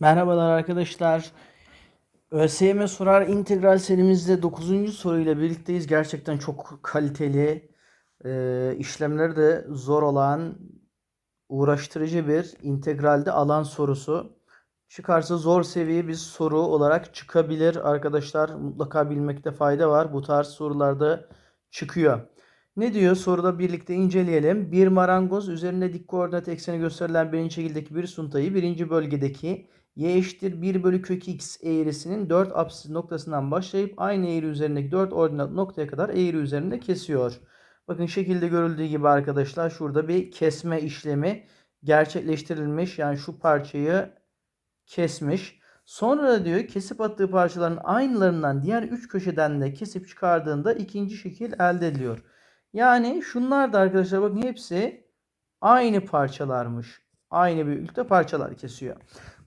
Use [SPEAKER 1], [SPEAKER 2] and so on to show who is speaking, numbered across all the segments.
[SPEAKER 1] Merhabalar arkadaşlar. ÖSYM sorar integral serimizde 9. soruyla birlikteyiz. Gerçekten çok kaliteli, e, işlemleri de zor olan, uğraştırıcı bir integralde alan sorusu. Çıkarsa zor seviye bir soru olarak çıkabilir arkadaşlar. Mutlaka bilmekte fayda var. Bu tarz sorularda çıkıyor. Ne diyor? Soruda birlikte inceleyelim. Bir marangoz üzerinde dik koordinat ekseni gösterilen birinci şekildeki bir suntayı birinci bölgedeki y eşittir 1 bölü kök x eğrisinin 4 apsis noktasından başlayıp aynı eğri üzerindeki 4 ordinat noktaya kadar eğri üzerinde kesiyor. Bakın şekilde görüldüğü gibi arkadaşlar şurada bir kesme işlemi gerçekleştirilmiş. Yani şu parçayı kesmiş. Sonra da diyor kesip attığı parçaların aynılarından diğer 3 köşeden de kesip çıkardığında ikinci şekil elde ediliyor. Yani şunlar da arkadaşlar bakın hepsi aynı parçalarmış. Aynı büyüklükte parçalar kesiyor.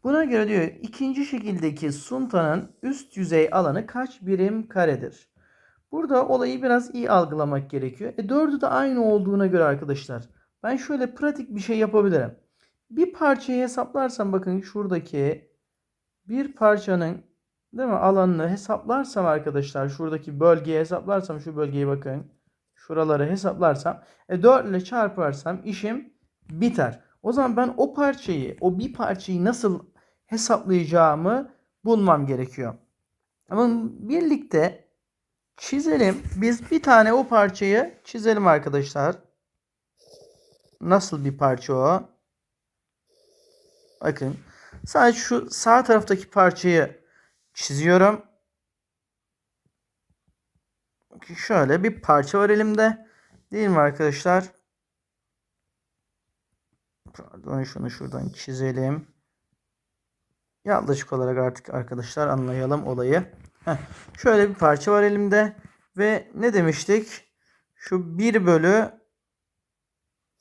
[SPEAKER 1] Buna göre diyor ikinci şekildeki suntanın üst yüzey alanı kaç birim karedir? Burada olayı biraz iyi algılamak gerekiyor. E dördü de aynı olduğuna göre arkadaşlar ben şöyle pratik bir şey yapabilirim. Bir parçayı hesaplarsam bakın şuradaki bir parçanın değil mi alanını hesaplarsam arkadaşlar şuradaki bölgeyi hesaplarsam şu bölgeyi bakın şuraları hesaplarsam e 4 ile çarparsam işim biter. O zaman ben o parçayı o bir parçayı nasıl hesaplayacağımı bulmam gerekiyor. Ama birlikte çizelim. Biz bir tane o parçayı çizelim arkadaşlar. Nasıl bir parça o? Bakın. Sadece şu sağ taraftaki parçayı çiziyorum. Şöyle bir parça var elimde. Değil mi arkadaşlar? Pardon şunu şuradan çizelim. Yaklaşık olarak artık arkadaşlar anlayalım olayı. Heh, şöyle bir parça var elimde. Ve ne demiştik? Şu 1 bölü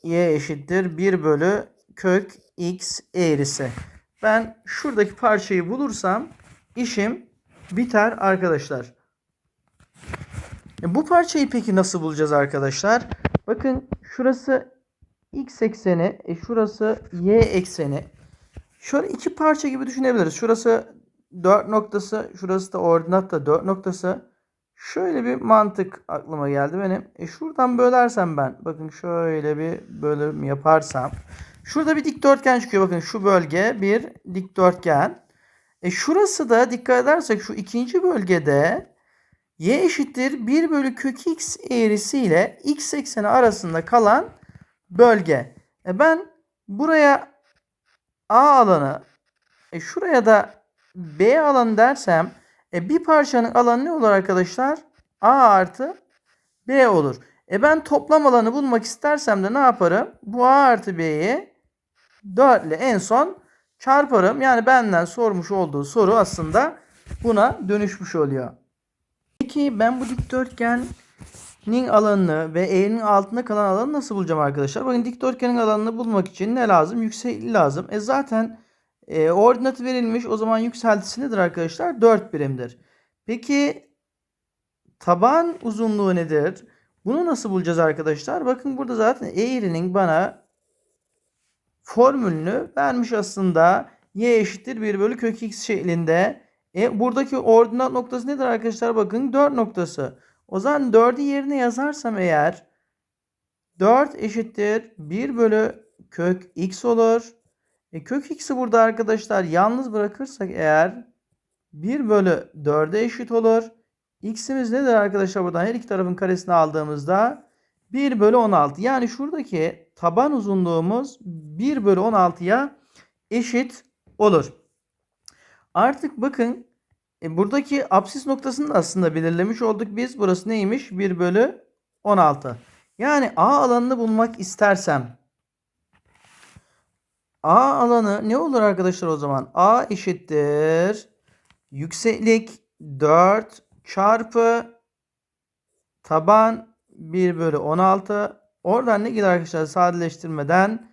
[SPEAKER 1] y eşittir 1 bölü kök x eğrisi. Ben şuradaki parçayı bulursam işim biter arkadaşlar. E bu parçayı peki nasıl bulacağız arkadaşlar? Bakın şurası x ekseni, e şurası y ekseni. Şöyle iki parça gibi düşünebiliriz. Şurası 4 noktası, şurası da ordinat da 4 noktası. Şöyle bir mantık aklıma geldi benim. E şuradan bölersem ben, bakın şöyle bir bölüm yaparsam. Şurada bir dikdörtgen çıkıyor. Bakın şu bölge bir dikdörtgen. E şurası da dikkat edersek şu ikinci bölgede y eşittir 1 bölü kök x eğrisi ile x ekseni arasında kalan bölge. E ben buraya A alanı e şuraya da B alanı dersem e bir parçanın alanı ne olur arkadaşlar? A artı B olur. E ben toplam alanı bulmak istersem de ne yaparım? Bu A artı B'yi 4 ile en son çarparım. Yani benden sormuş olduğu soru aslında buna dönüşmüş oluyor. Peki ben bu dikdörtgenin alanını ve eğrinin altında kalan alanı nasıl bulacağım arkadaşlar? Bakın dikdörtgenin alanını bulmak için ne lazım? Yüksekliği lazım. E zaten e, ordinatı verilmiş. O zaman yükseltisi nedir arkadaşlar? 4 birimdir. Peki taban uzunluğu nedir? Bunu nasıl bulacağız arkadaşlar? Bakın burada zaten eğrinin bana formülünü vermiş aslında. Y eşittir 1 bölü kök x şeklinde. E, buradaki ordinat noktası nedir arkadaşlar? Bakın 4 noktası. O zaman 4'ü yerine yazarsam eğer 4 eşittir 1 bölü kök x olur. E, kök x'i burada arkadaşlar yalnız bırakırsak eğer 1 bölü 4'e eşit olur. X'imiz nedir arkadaşlar buradan her iki tarafın karesini aldığımızda 1 bölü 16. Yani şuradaki taban uzunluğumuz 1 bölü 16'ya eşit olur. Artık bakın e, buradaki apsis noktasını da aslında belirlemiş olduk biz. Burası neymiş? 1 bölü 16. Yani A alanını bulmak istersem A alanı ne olur arkadaşlar o zaman? A eşittir. Yükseklik 4 çarpı taban 1 bölü 16. Oradan ne gider arkadaşlar sadeleştirmeden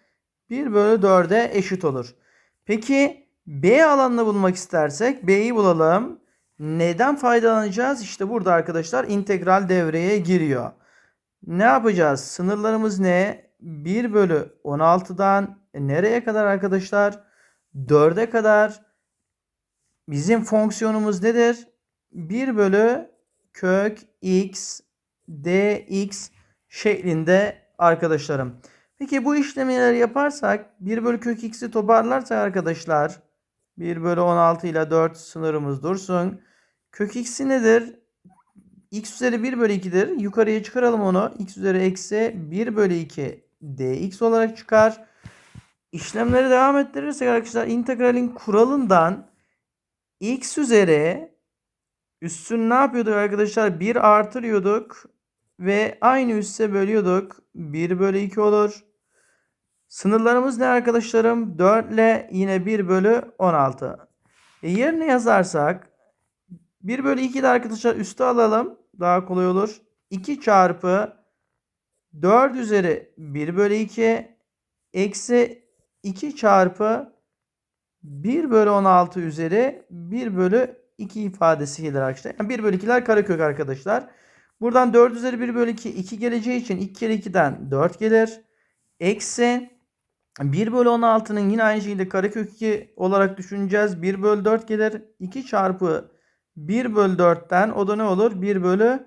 [SPEAKER 1] 1 bölü 4'e eşit olur. Peki B alanını bulmak istersek B'yi bulalım. Neden faydalanacağız? İşte burada arkadaşlar integral devreye giriyor. Ne yapacağız? Sınırlarımız ne? 1 bölü 16'dan e, nereye kadar arkadaşlar? 4'e kadar. bizim fonksiyonumuz nedir? 1 bölü kök x dx şeklinde arkadaşlarım. Peki bu işlemleri yaparsak 1 bölü kök x'i toparlarsak arkadaşlar 1 bölü 16 ile 4 sınırımız dursun. Kök x'i nedir? x üzeri 1 bölü 2'dir. Yukarıya çıkaralım onu. x üzeri eksi 1 bölü 2 dx olarak çıkar. İşlemleri devam ettirirsek arkadaşlar integralin kuralından x üzeri üstün ne yapıyorduk arkadaşlar? 1 artırıyorduk ve aynı üsse bölüyorduk. 1 bölü 2 olur. Sınırlarımız ne arkadaşlarım? 4 ile yine 1 bölü 16. E yerine yazarsak 1 bölü 2 de arkadaşlar üstü alalım. Daha kolay olur. 2 çarpı 4 üzeri 1 bölü 2 eksi 2 çarpı 1 bölü 16 üzeri 1 bölü 2 ifadesi gelir arkadaşlar. Yani 1 bölü 2'ler karekök arkadaşlar. Buradan 4 üzeri 1 bölü 2 2 geleceği için 2 kere 2'den 4 gelir. Eksi 1 bölü 16'nın yine aynı şekilde karekök 2 olarak düşüneceğiz. 1 bölü 4 gelir. 2 çarpı 1 bölü 4'ten o da ne olur? 1 bölü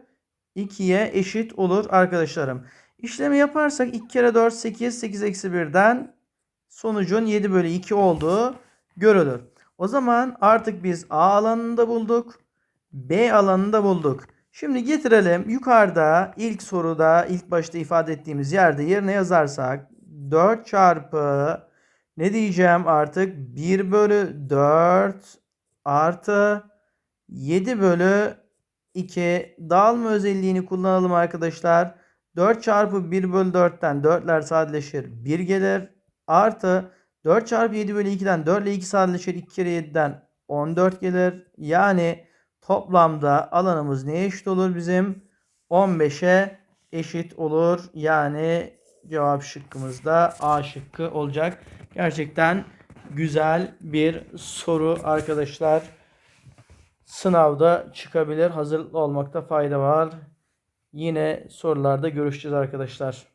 [SPEAKER 1] 2'ye eşit olur arkadaşlarım. İşlemi yaparsak 2 kere 4 8. 8 eksi 1'den sonucun 7 bölü 2 olduğu görülür. O zaman artık biz A alanını da bulduk. B alanını da bulduk. Şimdi getirelim yukarıda ilk soruda ilk başta ifade ettiğimiz yerde yerine yazarsak 4 çarpı ne diyeceğim artık 1 bölü 4 artı 7 bölü 2 dağılma özelliğini kullanalım arkadaşlar. 4 çarpı 1 bölü 4'ten 4'ler sadeleşir 1 gelir. Artı 4 çarpı 7 bölü 2'den 4 ile 2 sadeleşir 2 kere 7'den 14 gelir. Yani toplamda alanımız neye eşit olur bizim? 15'e eşit olur. Yani cevap şıkkımızda A şıkkı olacak. Gerçekten güzel bir soru arkadaşlar. Sınavda çıkabilir. Hazırlıklı olmakta fayda var. Yine sorularda görüşeceğiz arkadaşlar.